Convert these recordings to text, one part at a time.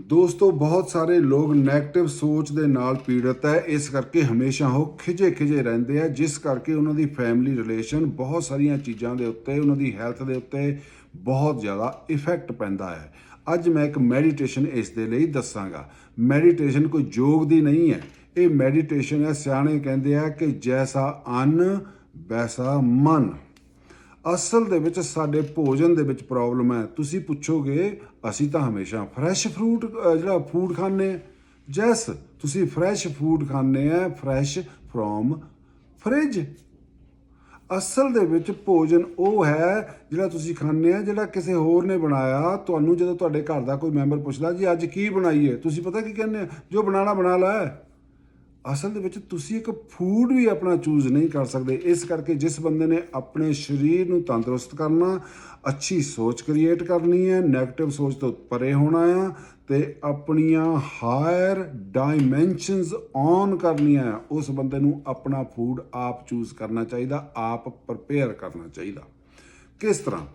ਦੋਸਤੋ, ਬਹੁਤ ਸਾਰੇ ਲੋਕ 네ਗੇਟਿਵ ਸੋਚ ਦੇ ਨਾਲ ਪੀੜਤ ਹੈ। ਇਸ ਕਰਕੇ ਹਮੇਸ਼ਾ ਉਹ ਖਿਜੇ ਖਿਜੇ ਰਹਿੰਦੇ ਆ, ਜਿਸ ਕਰਕੇ ਉਹਨਾਂ ਦੀ ਫੈਮਿਲੀ ਰਿਲੇਸ਼ਨ ਬਹੁਤ ਸਾਰੀਆਂ ਚੀਜ਼ਾਂ ਦੇ ਉੱਤੇ, ਉਹਨਾਂ ਦੀ ਹੈਲਥ ਦੇ ਉੱਤੇ ਬਹੁਤ ਜ਼ਿਆਦਾ ਇਫੈਕਟ ਪੈਂਦਾ ਹੈ। ਅੱਜ ਮੈਂ ਇੱਕ ਮੈਡੀਟੇਸ਼ਨ ਇਸ ਦੇ ਲਈ ਦੱਸਾਂਗਾ। ਮੈਡੀਟੇਸ਼ਨ ਕੋਈ ਯੋਗ ਦੀ ਨਹੀਂ ਹੈ। ਇਹ ਮੈਡੀਟੇਸ਼ਨ ਹੈ, ਸਿਆਣੇ ਕਹਿੰਦੇ ਆ ਕਿ ਜੈਸਾ ਅੰਨ, ਵੈਸਾ ਮਨ। ਅਸਲ ਦੇ ਵਿੱਚ ਸਾਡੇ ਭੋਜਨ ਦੇ ਵਿੱਚ ਪ੍ਰੋਬਲਮ ਹੈ। ਤੁਸੀਂ ਪੁੱਛੋਗੇ, ਅਸੀਂ ਤਾਂ ਹਮੇਸ਼ਾ ਫਰੈਸ਼ ਫਰੂਟ ਜਿਹੜਾ ਫੂਡ ਖਾਂਦੇ ਆ ਜੈਸ, ਤੁਸੀਂ ਫਰੈਸ਼ ਫੂਡ ਖਾਂਦੇ ਆ ਫਰੈਸ਼ ਫਰੋਮ ਫ੍ਰਿਜ ਅਸਲ ਦੇ ਵਿੱਚ ਭੋਜਨ ਉਹ ਹੈ ਜਿਹੜਾ ਤੁਸੀਂ ਖਾਂਦੇ ਆ, ਜਿਹੜਾ ਕਿਸੇ ਹੋਰ ਨੇ ਬਣਾਇਆ। ਤੁਹਾਨੂੰ ਜਦੋਂ ਤੁਹਾਡੇ ਘਰ ਦਾ ਕੋਈ ਮੈਂਬਰ ਪੁੱਛਦਾ, ਜੀ ਅੱਜ ਕੀ ਬਣਾਈਏ? ਤੁਸੀਂ ਪਤਾ ਕੀ ਕਹਿੰਦੇ ਆ? ਜੋ ਬਣਾਣਾ ਬਣਾ ਲੈ। ਅਸਲ ਦੇ ਵਿੱਚ ਤੁਸੀਂ ਇੱਕ ਫੂਡ ਵੀ ਆਪਣਾ ਚੂਜ਼ ਨਹੀਂ ਕਰ ਸਕਦੇ। ਇਸ ਕਰਕੇ ਜਿਸ ਬੰਦੇ ਨੇ ਆਪਣੇ ਸਰੀਰ ਨੂੰ ਤੰਦਰੁਸਤ ਕਰਨਾ ਅੱਛੀ ਸੋਚ ਕ੍ਰੀਏਟ ਕਰਨੀ ਹੈ 네ਗੇਟਿਵ ਸੋਚ ਤੋਂ ਪਰੇ ਹੋਣਾ ਆ ਤੇ ਆਪਣੀਆਂ ਹਾਇਰ ਡਾਈਮੈਂਸ਼ਨਸ ਔਨ ਕਰਨੀਆਂ ਆ, ਉਸ ਬੰਦੇ ਨੂੰ ਆਪਣਾ ਫੂਡ ਆਪ ਚੂਜ਼ ਕਰਨਾ ਚਾਹੀਦਾ ਆਪ ਪ੍ਰਪੇਅਰ ਕਰਨਾ ਚਾਹੀਦਾ। ਕਿਸ ਤਰ੍ਹਾਂ?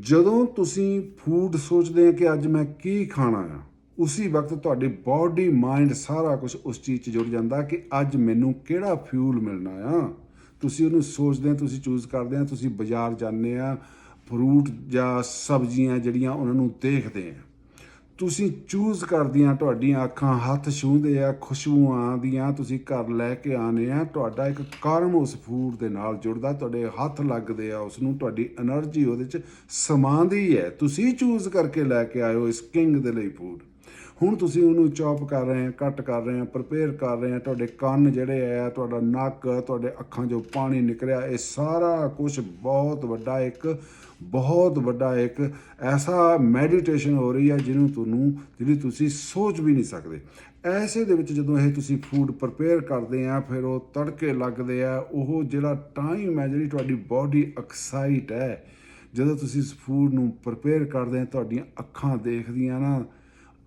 ਜਦੋਂ ਤੁਸੀਂ ਫੂਡ ਸੋਚਦੇ ਆ ਕਿ ਅੱਜ ਮੈਂ ਕੀ ਖਾਣਾ ਆ ਉਸੇ ਵਕਤ ਤੁਹਾਡੀ ਬਾਡੀ ਮਾਈਂਡ ਸਾਰਾ ਕੁਝ ਉਸ ਚੀਜ਼ 'ਚ ਜੁੜ ਜਾਂਦਾ ਕਿ ਅੱਜ ਮੈਨੂੰ ਕਿਹੜਾ ਫਿਊਲ ਮਿਲਣਾ ਆ? ਤੁਸੀਂ ਉਹਨੂੰ ਸੋਚਦੇ ਆ ਤੁਸੀਂ ਚੂਜ਼ ਕਰਦੇ ਆ ਤੁਸੀਂ ਬਾਜ਼ਾਰ ਜਾਂਦੇ ਆ ਫਰੂਟ ਜਾਂ ਸਬਜ਼ੀਆਂ ਜਿਹੜੀਆਂ ਉਹਨਾਂ ਨੂੰ ਦੇਖਦੇ ਆ ਤੁਸੀਂ ਚੂਜ਼ ਕਰਦੀਆਂ ਤੁਹਾਡੀਆਂ ਅੱਖਾਂ, ਹੱਥ ਛੂਹਦੇ ਆ, ਖੁਸ਼ਬੂਆਂ ਦੀਆਂ ਤੁਸੀਂ ਘਰ ਲੈ ਕੇ ਆਨੇ ਆ, ਤੁਹਾਡਾ ਇੱਕ ਕਰਮ ਉਸ ਫੂਡ ਦੇ ਨਾਲ ਜੁੜਦਾ, ਤੁਹਾਡੇ ਹੱਥ ਲੱਗਦੇ ਆ ਉਸ ਨੂੰ ਤੁਹਾਡੀ એનર્ਜੀ ਉਹਦੇ ਚ ਸਮਾਂਦੀ ਹੈ। ਤੁਸੀਂ ਚੂਜ਼ ਕਰਕੇ ਲੈ ਕੇ ਆਇਓ ਇਸ ਕਿੰਗ ਦੇ ਲਈ ਫੂਡ ਹੁਣ ਤੁਸੀਂ ਉਹਨੂੰ ਚੌਪ ਕਰ ਰਹੇ ਆ ਕੱਟ ਕਰ ਰਹੇ ਆ ਪ੍ਰਪੇਅਰ ਕਰ ਰਹੇ ਆ ਤੁਹਾਡੇ ਕੰਨ ਜਿਹੜੇ ਆ, ਤੁਹਾਡਾ ਨੱਕ, ਤੁਹਾਡੇ ਅੱਖਾਂ 'ਚੋਂ ਪਾਣੀ ਨਿਕਲਿਆ। ਇਹ ਸਾਰਾ ਕੁਝ ਬਹੁਤ ਵੱਡਾ ਇੱਕ, ਬਹੁਤ ਵੱਡਾ ਇੱਕ ਐਸਾ ਮੈਡੀਟੇਸ਼ਨ ਹੋ ਰਹੀ ਹੈ ਜਿਹਨੂੰ ਤੁਹਾਨੂੰ, ਜਿਹੜੀ ਤੁਸੀਂ ਸੋਚ ਵੀ ਨਹੀਂ ਸਕਦੇ। ਐਸੇ ਦੇ ਵਿੱਚ ਜਦੋਂ ਇਹ ਤੁਸੀਂ ਫੂਡ ਪ੍ਰਪੇਅਰ ਕਰਦੇ ਆ, ਫਿਰ ਉਹ ਤੜਕੇ ਲੱਗਦੇ ਆ, ਉਹ ਜਿਹੜਾ ਟਾਈਮ ਹੈ ਜਿਹੜੀ ਤੁਹਾਡੀ ਬਾਡੀ ਐਕਸਾਈਟ ਹੈ। ਜਦੋਂ ਤੁਸੀਂ ਇਸ ਫੂਡ ਨੂੰ ਪ੍ਰਪੇਅਰ ਕਰਦੇ ਆ, ਤੁਹਾਡੀਆਂ ਅੱਖਾਂ ਦੇਖਦੀਆਂ ਨਾ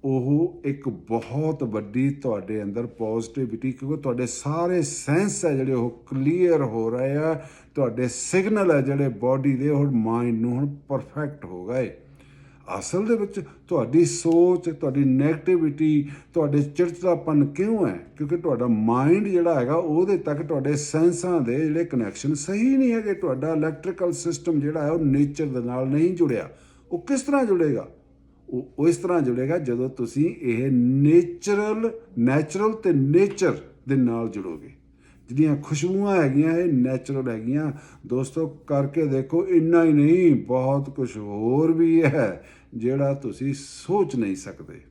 ਉਹ ਇੱਕ ਬਹੁਤ ਵੱਡੀ ਤੁਹਾਡੇ ਅੰਦਰ ਪੋਜ਼ਿਟਿਵਿਟੀ ਕਿਉਂਕਿ ਤੁਹਾਡੇ ਸਾਰੇ ਸੈਂਸ ਹੈ ਜਿਹੜੇ ਉਹ ਕਲੀਅਰ ਹੋ ਰਹੇ ਆ, ਤੁਹਾਡੇ ਸਿਗਨਲ ਹੈ ਜਿਹੜੇ ਬਾਡੀ ਦੇ ਹੁਣ ਮਾਈਂਡ ਨੂੰ ਹੁਣ ਪਰਫੈਕਟ ਹੋ ਗਏ। ਅਸਲ ਦੇ ਵਿੱਚ ਤੁਹਾਡੀ ਸੋਚ, ਤੁਹਾਡੀ ਨੈਗੇਟਿਵਿਟੀ ਤੁਹਾਡੇ ਚਿੜਚਿੜਾਪਨ ਕਿਉਂ ਹੈ? ਕਿਉਂਕਿ ਤੁਹਾਡਾ ਮਾਈਂਡ ਜਿਹੜਾ ਹੈਗਾ, ਉਹਦੇ ਤੱਕ ਤੁਹਾਡੇ ਸੈਂਸਾਂ ਦੇ ਜਿਹੜੇ ਕਨੈਕਸ਼ਨ ਸਹੀ ਨਹੀਂ ਹੈਗੇ, ਤੁਹਾਡਾ ਇਲੈਕਟ੍ਰੀਕਲ ਸਿਸਟਮ ਜਿਹੜਾ ਹੈ, ਉਹ ਨੇਚਰ ਦੇ ਨਾਲ ਨਹੀਂ ਜੁੜਿਆ। ਉਹ ਕਿਸ ਤਰ੍ਹਾਂ ਜੁੜੇਗਾ? ਉਹ ਇਸ ਤਰ੍ਹਾਂ ਜੁੜੇਗਾ ਜਦੋਂ ਤੁਸੀਂ ਇਹ ਨੇਚਰਲ ਨੈਚੁਰਲ ਤੇ ਨੇਚਰ ਦੇ ਨਾਲ ਜੁੜੋਗੇ। ਜਿਹੜੀਆਂ ਖੁਸ਼ਬੂਆਂ ਹੈਗੀਆਂ, ਇਹ ਨੈਚੁਰਲ ਹੈਗੀਆਂ। ਦੋਸਤੋ, ਕਰਕੇ ਦੇਖੋ, ਇੰਨਾ ਹੀ ਨਹੀਂ, ਬਹੁਤ ਕੁਝ ਹੋਰ ਵੀ ਹੈ, ਜਿਹੜਾ ਤੁਸੀਂ ਸੋਚ ਨਹੀਂ ਸਕਦੇ।